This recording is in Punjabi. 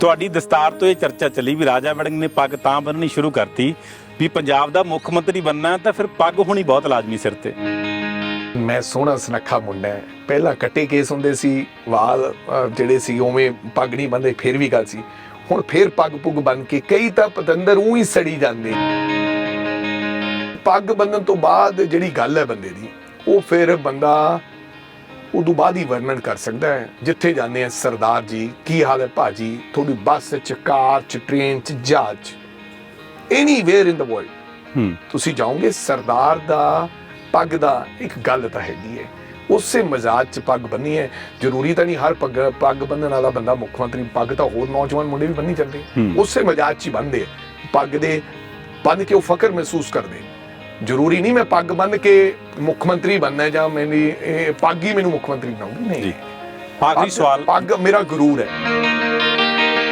ਤੁਹਾਡੀ ਦਸਤਾਰ ਤੋਂ ਇਹ ਚਰਚਾ ਚੱਲੀ ਵੀ ਰਾਜਾ ਵੜਿੰਗ ਨੇ ਪੱਗ ਤਾਂ ਬੰਨਣੀ ਸ਼ੁਰੂ ਕਰਤੀ ਵੀ ਪੰਜਾਬ ਦਾ ਮੁੱਖ ਮੰਤਰੀ ਬੰਨਣਾ ਤਾਂ ਫਿਰ ਪੱਗ ਹੋਣੀ ਬਹੁਤ ਲਾਜ਼ਮੀ ਸਿਰ ਤੇ। ਮੈਂ ਸੋਹਣਾ ਸੁਨੱਖਾ ਮੁੰਡਾ ਹੈ। ਪਹਿਲਾਂ ਕੱਟੇ ਕੇਸ ਹੁੰਦੇ ਸੀ ਵਾਲ ਅਹ, ਜਿਹੜੇ ਸੀ ਉਵੇਂ ਪੱਗ ਨਹੀਂ ਬੰਦੇ ਫਿਰ ਵੀ ਗੱਲ ਸੀ। ਹੁਣ ਫਿਰ ਪੱਗ ਪੁੱਗ ਬਨ ਕੇ ਕਈ ਤਾਂ ਪਤੰਦਰ ਉਹ ਹੀ ਸੜੀ ਜਾਂਦੇ। ਪੱਗ ਬੰਨਣ ਤੋਂ ਬਾਅਦ ਜਿਹੜੀ ਗੱਲ ਹੈ ਬੰਦੇ ਦੀ ਉਹ ਫਿਰ ਬੰਦਾ ਉਦੋਂ ਬਾਅਦ ਹੀ ਵਰਣਨ ਕਰ ਸਕਦਾ ਹੈ। ਜਿੱਥੇ ਜਾਂਦੇ ਆ ਸਰਦਾਰ ਜੀ ਕੀ ਹਾਲ ਹੈ ਭਾਜੀ? ਤੁਹਾਡੀ ਬੱਸ ਚ ਕਾਰ ਚ ਟ੍ਰੇਨ ਚ ਜਹਾਜ਼। 'ਚ ਐਨੀਵੇਅਰ ਇਨ ਦ ਵਰਲਡ ਤੁਸੀਂ ਜਾਓਗੇ ਸਰਦਾਰ ਦਾ ਪੱਗ ਦਾ ਇੱਕ ਗੱਲ ਤਾਂ ਹੈਗੀ ਹੈ। ਉਸੇ ਮਜ਼ਾਜ ਚ ਪੱਗ ਬੰਨੀ ਹੈ। ਜ਼ਰੂਰੀ ਤਾਂ ਨਹੀਂ ਹਰ ਪੱਗ ਪੱਗ ਬੰਨਣ ਵਾਲਾ ਬੰਦਾ ਮੁੱਖ ਮੰਤਰੀ ਪੱਗ ਤਾਂ ਹੋਰ ਨੌਜਵਾਨ ਮੁੰਡੇ ਵੀ ਬੰਨੀ ਜਾਂਦੇ। ਉਸੇ ਮਜ਼ਾਜ ਚ ਹੀ ਬੰਨਦੇ। ਪੱਗ ਦੇ ਬੰਨ ਕੇ ਉਹ ਫਖਰ ਮਹਿਸੂਸ ਕਰਦੇ ਜ਼ਰੂਰੀ ਨਹੀਂ ਮੈਂ ਪੱਗ ਬੰਨ ਕੇ ਮੁੱਖ ਮੰਤਰੀ ਬਣਨਾ ਜਾਂ ਮੇਰੀ ਇਹ ਪੱਗ ਹੀ ਮੈਨੂੰ ਮੁੱਖ ਮੰਤਰੀ ਬਣਾਉਂਦੀ ਜੀ। ਨਹੀਂ ਆਖਰੀ ਪੱਗ- ਸਵਾਲ ਪੱਗ ਮੇਰਾ ਗਰੂਰ ਹੈ।